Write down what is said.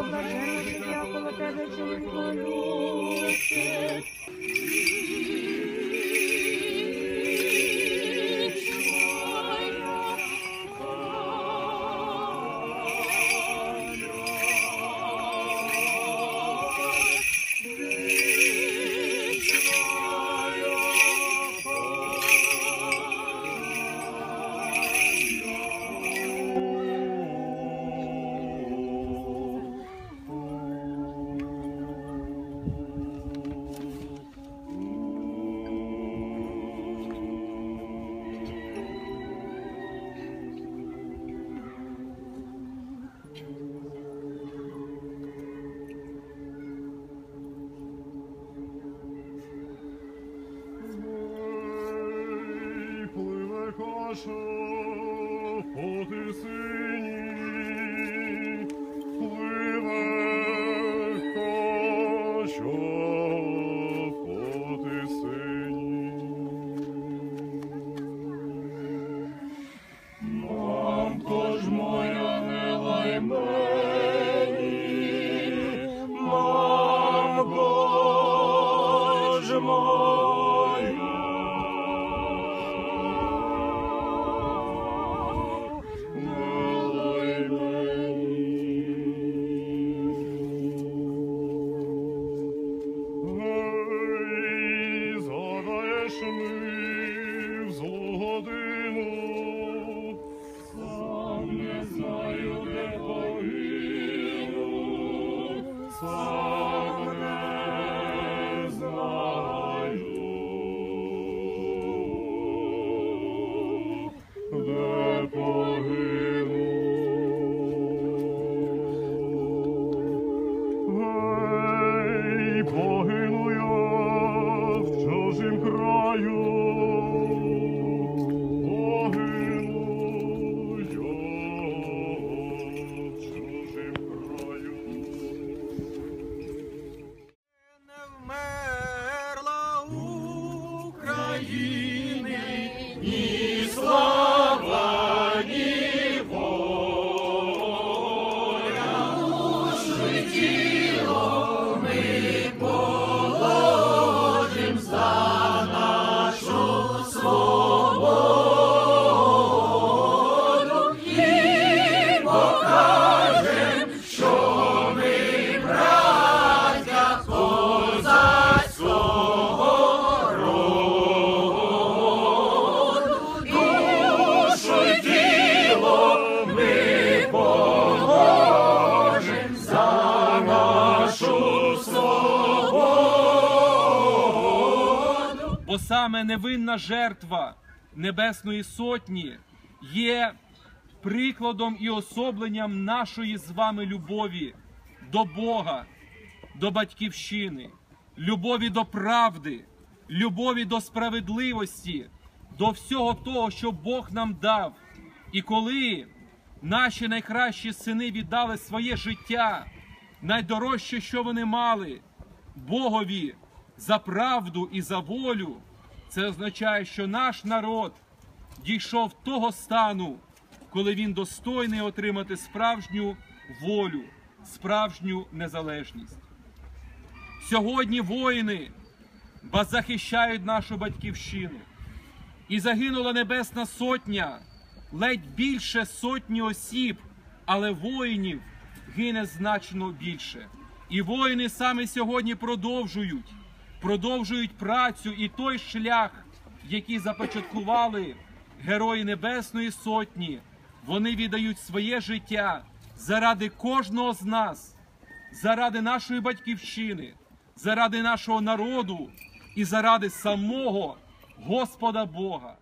блаженне я коло тебе чоловіко любче. Каша по тисині, пливе каша по fall. Бо саме невинна жертва Небесної Сотні є прикладом і особленням нашої з вами любові до Бога, до Батьківщини, любові до правди, любові до справедливості, до всього того, що Бог нам дав. І коли наші найкращі сини віддали своє життя, найдорожче, що вони мали, Богові за правду і за волю, це означає, що наш народ дійшов того стану, коли він достойний отримати справжню волю, справжню незалежність. Сьогодні воїни захищають нашу батьківщину. І загинула Небесна Сотня, ледь більше сотні осіб, але воїнів гине значно більше. І воїни саме сьогодні продовжують, продовжують працю і той шлях, який започаткували герої Небесної Сотні. Вони віддають своє життя заради кожного з нас, заради нашої батьківщини, заради нашого народу і заради самого Господа Бога.